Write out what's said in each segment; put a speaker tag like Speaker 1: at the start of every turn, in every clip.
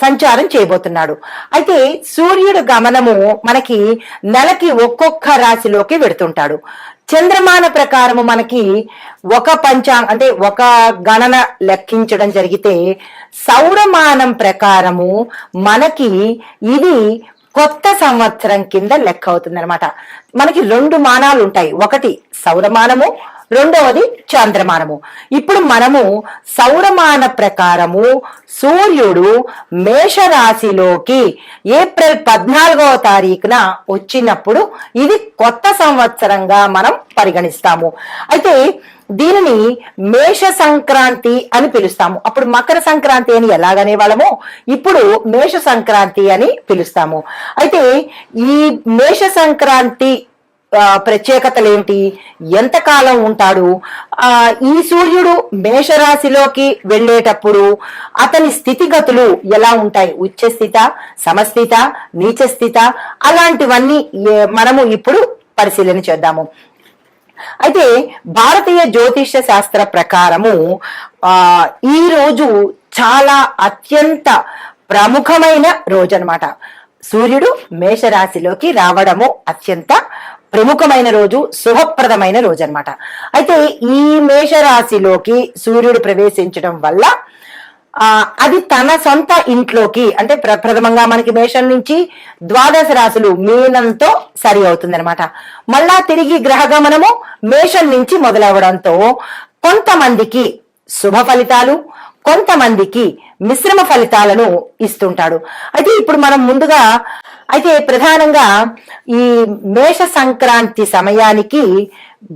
Speaker 1: సంచారం చేయబోతున్నాడు. అయితే సూర్యుడు గమనము మనకి నెలకి ఒక్కొక్క రాశిలోకి వెడుతుంటాడు. చంద్రమాన ప్రకారము మనకి ఒక పంచాంగ అంటే ఒక గణన లెక్కించడం జరిగితే సౌరమానం ప్రకారము మనకి ఇది కొత్త సంవత్సరం కింద లెక్క అవుతుంది అనమాట మనకి రెండు మానాలు ఉంటాయి. ఒకటి సౌరమానము రెండవది చంద్రమానము. ఇప్పుడు మనము సౌరమాన ప్రకారము సూర్యుడు మేషరాశిలోకి ఏప్రిల్ పద్నాలుగవ తారీఖున వచ్చినప్పుడు ఇది కొత్త సంవత్సరంగా మనం పరిగణిస్తాము. అయితే దీనిని మేష సంక్రాంతి అని పిలుస్తాము. అప్పుడు మకర సంక్రాంతి అని ఎలాగనే వాళ్ళము ఇప్పుడు మేష సంక్రాంతి అని పిలుస్తాము. అయితే ఈ మేష సంక్రాంతి ప్రత్యేకతలు ఏంటి? ఎంతకాలం ఉంటాడు? ఆ ఈ సూర్యుడు మేషరాశిలోకి వెళ్ళేటప్పుడు అతని స్థితిగతులు ఎలా ఉంటాయి? ఉచ్చస్థిత సమస్థిత నీచస్థిత అలాంటివన్నీ మనము ఇప్పుడు పరిశీలన చేద్దాము. అయితే భారతీయ జ్యోతిష శాస్త్ర ప్రకారము ఆ ఈ రోజు చాలా అత్యంత ప్రముఖమైన రోజు అనమాట సూర్యుడు మేషరాశిలోకి రావడము అత్యంత ప్రముఖమైన రోజు శుభప్రదమైన రోజు అనమాట అయితే ఈ మేషరాశిలోకి సూర్యుడు ప్రవేశించడం వల్ల అది తన సొంత ఇంట్లోకి అంటే ప్రథమంగా మనకి మేషం నుంచి ద్వాదశ రాశులు మీనంతో సరి అవుతుంది అనమాట మళ్ళా తిరిగి గ్రహగమనము మేషం నుంచి మొదలవడంతో కొంతమందికి శుభ ఫలితాలు కొంతమందికి మిశ్రమ ఫలితాలను ఇస్తుంటాడు. అయితే ఇప్పుడు మనం ముందుగా అయితే ప్రధానంగా ఈ మేష సంక్రాంతి సమయానికి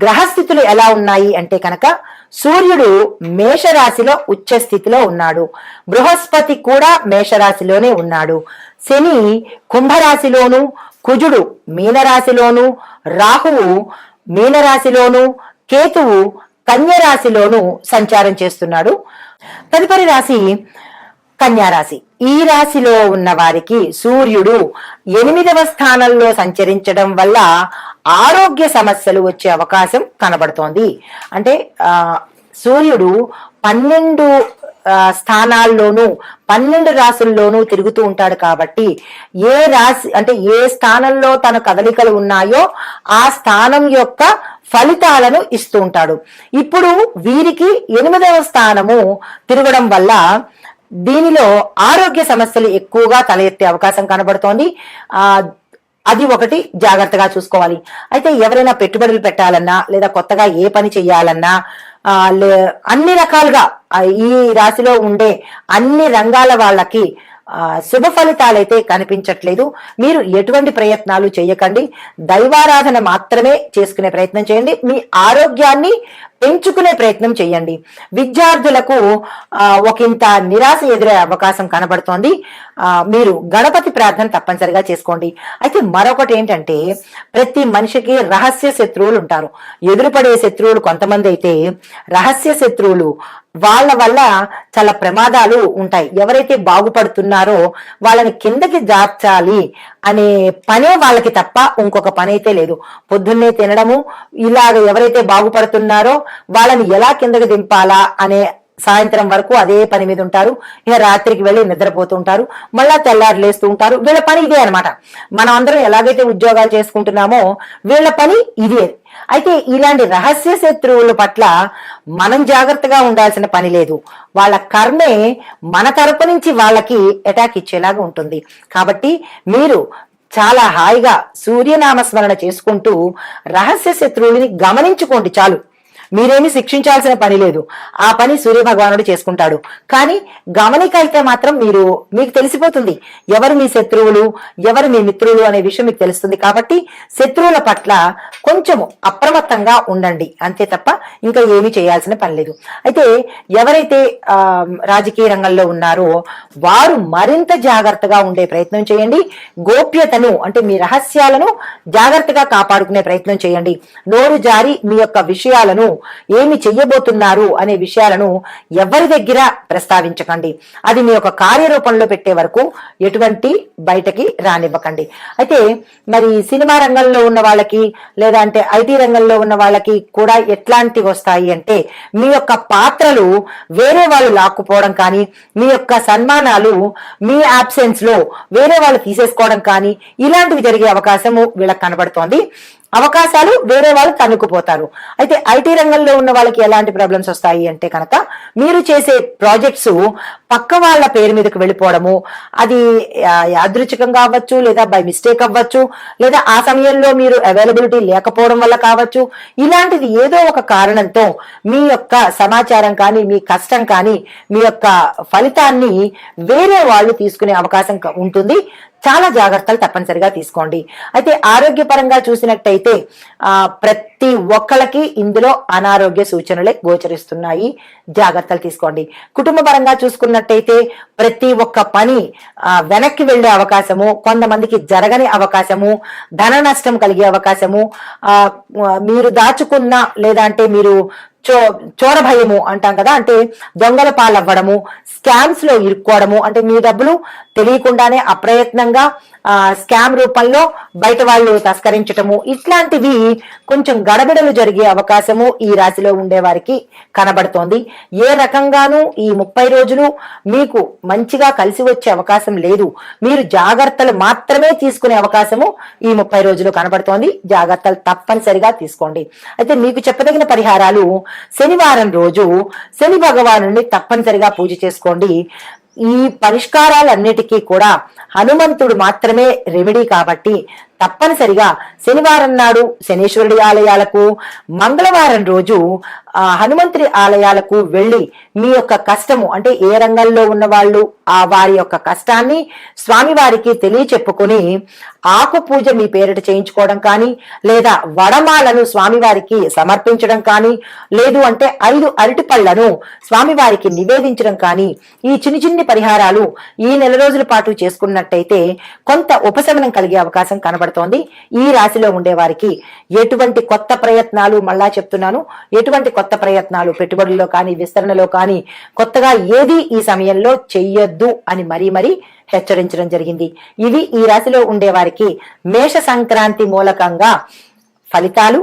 Speaker 1: గ్రహస్థితులు ఎలా ఉన్నాయి అంటే కనుక సూర్యుడు మేషరాశిలో ఉచ్చ స్థితిలో ఉన్నాడు. బృహస్పతి కూడా మేషరాశిలోనే ఉన్నాడు. శని కుంభరాశిలోను కుజుడు మీనరాశిలోను రాహువు మీనరాశిలోను కేతువు కన్యరాశిలోను సంచారం చేస్తున్నాడు. తదుపరి రాశి కన్యారాశి. ఈ రాశిలో ఉన్న వారికి సూర్యుడు ఎనిమిదవ స్థానంలో సంచరించడం వల్ల ఆరోగ్య సమస్యలు వచ్చే అవకాశం కనబడుతోంది. అంటే సూర్యుడు పన్నెండు స్థానాల్లోనూ పన్నెండు రాసుల్లోనూ తిరుగుతూ ఉంటాడు కాబట్టి ఏ రాశి అంటే ఏ స్థానంలో తన కదలికలు ఉన్నాయో ఆ స్థానం యొక్క ఫలితాలను ఇస్తూ ఉంటాడు. ఇప్పుడు వీరికి ఎనిమిదవ స్థానము తిరగడం వల్ల దీనిలో ఆరోగ్య సమస్యలు ఎక్కువగా తల ఎత్తే అవకాశం కనబడుతోంది. ఆ అది ఒకటి జాగ్రత్తగా చూసుకోవాలి. అయితే ఎవరైనా పెట్టుబడులు పెట్టాలన్నా లేదా కొత్తగా ఏ పని చెయ్యాలన్నా అన్ని రకాలుగా ఈ రాశిలో ఉండే అన్ని రంగాల వాళ్ళకి శుభ ఫలితాలైతే కనిపించట్లేదు. మీరు ఎటువంటి ప్రయత్నాలు చేయకండి. దైవారాధన మాత్రమే చేసుకునే ప్రయత్నం చేయండి. మీ ఆరోగ్యాన్ని పెంచుకునే ప్రయత్నం చేయండి. విద్యార్థులకు ఆ, ఒకంత నిరాశ ఎదురే అవకాశం కనబడుతోంది. మీరు గణపతి ప్రార్థన తప్పనిసరిగా చేసుకోండి. అయితే మరొకటి ఏంటంటే ప్రతి మనిషికి రహస్య శత్రువులు ఉంటారు. ఎదురుపడే శత్రువులు కొంతమంది అయితే రహస్య శత్రువులు. వాళ్ళ వల్ల చాలా ప్రమాదాలు ఉంటాయి. ఎవరైతే బాగుపడుతున్నారో వాళ్ళని కిందకి జార్చాలి అనే పనే వాళ్ళకి తప్ప ఇంకొక పని అయితే లేదు. పొద్దున్నే తినడము ఇలాగ ఎవరైతే బాగుపడుతున్నారో వాళ్ళని ఎలా కిందకి దింపాలా అనే సాయంత్రం వరకు అదే పని మీద ఉంటారు. ఇక రాత్రికి వెళ్ళి నిద్రపోతుంటారు మళ్ళా తెల్లారు లేస్తూ ఉంటారు. వీళ్ళ పని ఇదే అన్నమాట. మనం అందరం ఎలాగైతే ఉద్యోగాలు చేసుకుంటున్నామో వీళ్ళ పని ఇదే. అయితే ఇలాంటి రహస్య శత్రువుల పట్ల మనం జాగ్రత్తగా ఉండాల్సిన పని లేదు. వాళ్ళ కర్మే మన తరపు నుంచి వాళ్ళకి అటాక్ ఇచ్చేలాగా ఉంటుంది. కాబట్టి మీరు చాలా హాయిగా సూర్యనామస్మరణ చేసుకుంటూ రహస్య శత్రువులని గమనించుకోండి చాలు. మీరేమి శిక్షించాల్సిన పని లేదు. ఆ పని సూర్య భగవానుడు చేసుకుంటాడు. కానీ గమనిక అయితే మాత్రం మీరు మీకు తెలిసిపోతుంది. ఎవరు మీ శత్రువులు ఎవరు మీ మిత్రులు అనే విషయం మీకు తెలుస్తుంది కాబట్టి శత్రువుల పట్ల కొంచెము అప్రమత్తంగా ఉండండి. అంతే తప్ప ఇంకా ఏమీ చేయాల్సిన పని లేదు. అయితే ఎవరైతే ఆ, రాజకీయ రంగంలో ఉన్నారో వారు మరింత జాగ్రత్తగా ఉండే ప్రయత్నం చేయండి. గోప్యతను అంటే మీ రహస్యాలను జాగ్రత్తగా కాపాడుకునే ప్రయత్నం చేయండి. నోరు జారి మీ యొక్క విషయాలను ఏమి చెయ్యబోతున్నారు అనే విషయాలను ఎవరి దగ్గర ప్రస్తావించకండి. అది మీ యొక్క కార్యరూపంలో పెట్టే వరకు ఎటువంటి బయటకి రానివ్వకండి. అయితే మరి సినిమా రంగంలో ఉన్న వాళ్ళకి లేదా అంటే ఐటీ రంగంలో ఉన్న వాళ్ళకి కూడా ఎట్లాంటివి వస్తాయి అంటే మీ యొక్క పాత్రలు వేరే వాళ్ళు లాక్కుపోవడం కానీ మీ యొక్క సన్మానాలు మీ ఆబ్సెన్స్లో వేరే వాళ్ళు తీసేసుకోవడం కానీ ఇలాంటివి జరిగే అవకాశము వీళ్ళకి కనబడుతోంది. అవకాశాలు వేరే వాళ్ళు తన్నుకుపోతారు అయితే ఐటీ రంగంలో ఉన్న వాళ్ళకి ఎలాంటి ప్రాబ్లమ్స్ వస్తాయి అంటే కనుక మీరు చేసే ప్రాజెక్ట్స్ పక్క వాళ్ళ పేరు మీదకి వెళ్ళిపోవడము అది యాదృచ్ఛికంగా అవ్వచ్చు లేదా బై మిస్టేక్ అవ్వచ్చు లేదా ఆ సమయంలో మీరు అవైలబిలిటీ లేకపోవడం వల్ల కావచ్చు ఇలాంటిది ఏదో ఒక కారణంతో మీ యొక్క సమాచారం కానీ మీ కష్టం కానీ మీ యొక్క ఫలితాన్ని వేరే వాళ్ళు తీసుకునే అవకాశం ఉంటుంది. చాలా జాగ్రత్తలు తప్పనిసరిగా తీసుకోండి. అయితే ఆరోగ్యపరంగా చూసినట్టయితే ఆ ప్రతి ఒక్కళ్ళకి ఇందులో అనారోగ్య సూచనలే గోచరిస్తున్నాయి. జాగ్రత్తలు తీసుకోండి. కుటుంబ పరంగా చూసుకున్నట్టయితే ప్రతి ఒక్క పని వెనక్కి వెళ్ళే అవకాశము కొంతమందికి జరగని అవకాశము ధన నష్టం కలిగే అవకాశము ఆ మీరు దాచుకున్న లేదా అంటే మీరు చో చోర భయము అంటాం కదా అంటే దొంగల పాలవ్వడము స్కామ్స్లో ఇరుక్కోవడము అంటే మీ డబ్బులు తెలియకుండానే అప్రయత్నంగా ఆ స్కామ్ రూపంలో బయట వాళ్ళు తస్కరించటము ఇట్లాంటివి కొంచెం గడబిడలు జరిగే అవకాశము ఈ రాశిలో ఉండే వారికి కనబడుతోంది. ఏ రకంగానూ ఈ ముప్పై రోజులు మీకు మంచిగా కలిసి వచ్చే అవకాశం లేదు. మీరు జాగ్రత్తలు మాత్రమే తీసుకునే అవకాశము ఈ ముప్పై రోజులు కనబడుతోంది. జాగ్రత్తలు తప్పనిసరిగా తీసుకోండి. అయితే మీకు చెప్పదగిన పరిహారాలు శనివారం రోజు శని భగవాను తప్పనిసరిగా పూజ చేసుకోండి. ఈ పరిష్కారాలన్నిటికీ కూడా హనుమంతుడు మాత్రమే రెమెడీ కాబట్టి తప్పనిసరిగా శనివారం నాడు శనీశ్వరుడి ఆలయాలకు మంగళవారం రోజు ఆ హనుమంతుడి ఆలయాలకు వెళ్ళి మీ యొక్క కష్టము అంటే ఏ రంగంలో ఉన్న వాళ్ళు ఆ వారి యొక్క కష్టాన్ని స్వామివారికి తెలియచెప్పుకొని ఆకు పూజ మీ పేరిట చేయించుకోవడం కానీ లేదా వడమాలను స్వామివారికి సమర్పించడం కానీ లేదు అంటే ఐదు అరటి పళ్ళను స్వామివారికి నివేదించడం కానీ ఈ చిన్ని చిన్ని పరిహారాలు ఈ నెల రోజుల పాటు చేసుకున్నట్టయితే కొంత ఉపశమనం కలిగే అవకాశం కనబడుతుంది. ఈ రాశిలో ఉండే వారికి ఎటువంటి కొత్త ప్రయత్నాలు మళ్ళా చెప్తున్నాను. ఎటువంటి కొత్త ప్రయత్నాలు పెట్టుబడుల్లో కానీ విస్తరణలో కానీ కొత్తగా ఏది ఈ సమయంలో చెయ్యొద్దు అని మరీ మరీ హెచ్చరించడం జరిగింది. ఇవి ఈ రాశిలో ఉండే వారికి మేష సంక్రాంతి మూలకంగా ఫలితాలు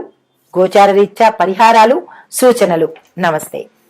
Speaker 1: గోచార రీత్యా పరిహారాలు సూచనలు. నమస్తే.